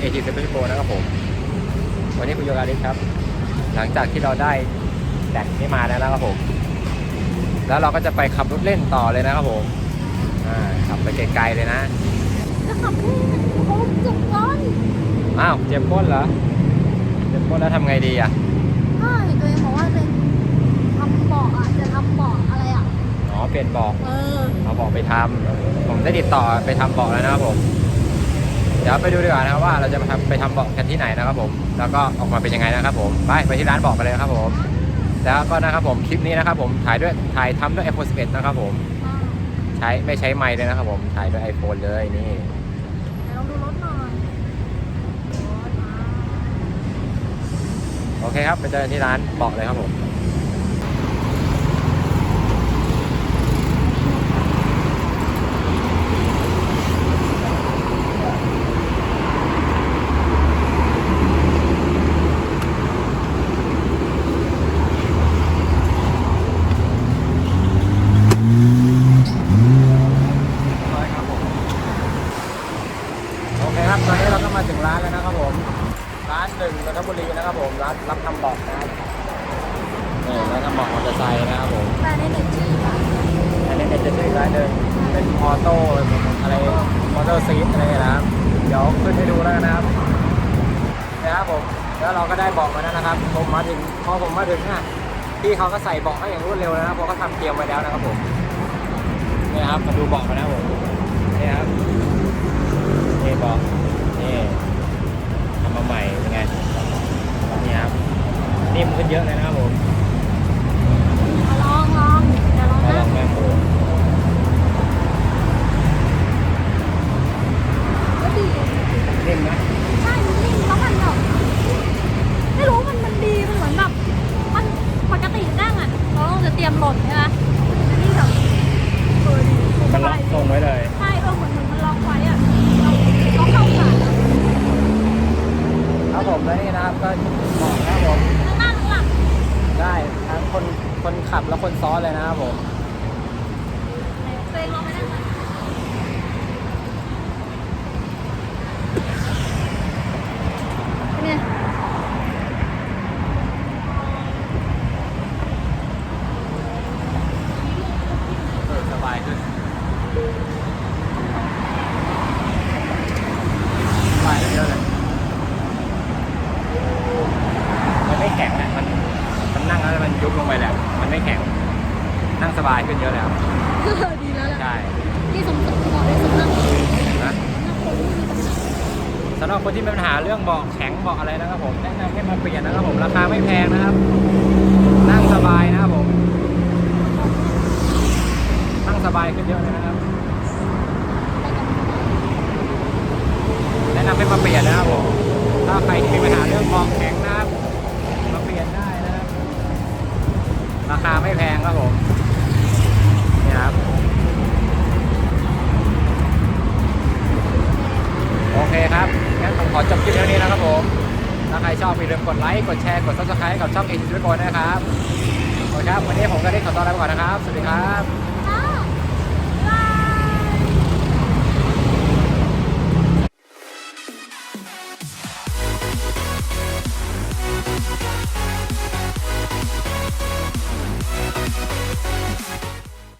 ม้วนกับช่อง AG s p e c i a l Pro นะครับผม วันนี้คุณโยกาลิสครับ หลังจากที่เราได้แดกนี้มาแล้วนะครับผม แล้วเราก็จะไปขับรถเล่นต่อเลยนะครับผมอ่าขับไปไกลๆเลยนะจะขับแค่โค้งเจ็บก้อนอ้าวเจ็บก้นเหรอเจ็บก้นแล้วทำไงดีอะใช่ตัวเองบอกว่าจะทำเบาะอะจะทำเบาะอะไรอะอ๋อเปลี่ยนเบอกเออเอาเบอกไปทำผมได้ติดต่อไปทำเบาะแล้วนะครับผม เดี๋ยวไปดูดีกว่านะครับว่าเราจะไปทำไปทำเบาะกันที่ไหนนะครับผม แล้วก็ออกมาเป็นยังไงนะครับผม ไปไปที่ร้านเบาะกันเลยครับผม แล้วก็นะครับผมคลิปนี้นะครับผมถ่ายด้วยถ่ายทำด้วย iPhone 11 นะครับผม ใช้ไม่ใช้ไมค์เลยนะครับผมถ่ายด้วย iPhone เลยนี่เดี๋ยวลองดูรถหน่อยโอเคครับไปเจอกันที่ร้านเบาะเลยครับผม โอเคครับ ตอนนี้เราก็มาถึงร้านแล้วนะครับผม ร้านหนึ่งนนทบุรีนะครับผม ร้านรับทำเบาะนะครับนี่ร้านทำเบาะมอเตอร์ไซค์นะครับผมแต่ในหนึ่งจีบอะอันนี้เป็นจะชื่อร้านหนึ่งเป็นออโต้อะไรมอเตอร์ซีทอะไรนะครับ เดี๋ยวขึ้นให้ดูแล้วกันนะครับนะครับผม แล้วเราก็ได้เบาะมาแล้วนะครับ ผมมาถึงพอผมมาถึงอะพี่เขาก็ใส่เบาะให้อย่างรวดเร็วแล้วนะเพราะเขาทำเตรียมไว้แล้วนะครับผมนี่ครับมาดูเบาะกันนะครับผม นิ่มขึ้นเยอะเลยนะครับผมมาลองลองเดี๋ยวลองมาลนะองนั่งดูก็ดีนิ่มนะใช่มันนิ่มแล้วมันแบบไม่รู้มันมันดีมันเหมือนแบบมันปกตินั่งอะเราต้องจะเตรียมหล่นใช่ไหมอันนี้แบบเออดีสมันล็บาอยกทรงไว้เลย ใช่เออเหมือนเหมือนมันล็อกไว้อะเราเราเข้าขา ครับผมและนี่นะครับก็บอกนะครับผม ข้างหน้าข้างหลัง ได้ทั้ง คนขับและคนซ้อนเลยนะครับผม ตัวเองลองไปนั่งก่อนเป็นไง เออสบายขึ้นสบายขึ้นเยอะเลยมันไม่แข็งนะมันมันนั่งแล้วมันยุบลง ไปแหละมันไม่แข็ง นั่งสบายขึ้นเยอะแล้ว ดีแล้วล่ะใช่ที่สมศักดิ์บอกเลยสำหรับนะนักคนที่มีปัญหาสำหรับคนที่มีปัญหาเรื่องเบาะแข็งเบาะอะไรนะครับผมแนะนำให้มาเปลี่ยนนะครับผมราคาไม่แพงนะครับ นั่งสบายนะครับผม นั่งสบายขึ้นเยอะเลยนะครับ แนะนำให้มาเปลี่ยนนะครับผมถ้าใครที่มีปัญหาเรื่องเบาะแข็งนะ ราคาไม่แพงครับผมนี่ครับ โอเคครับงั้นผมขอจบคลิปเท่านี้นะครับผม ถ้าใครชอบอย่าลืมกดไลค์ กดแชร์ กด subscribe กับช่องเอชิสวิโกนะครับ โอเคครับ วันนี้ผมก็ได้ขอตัวลาไปก่อนนะครับ สวัสดีครับ we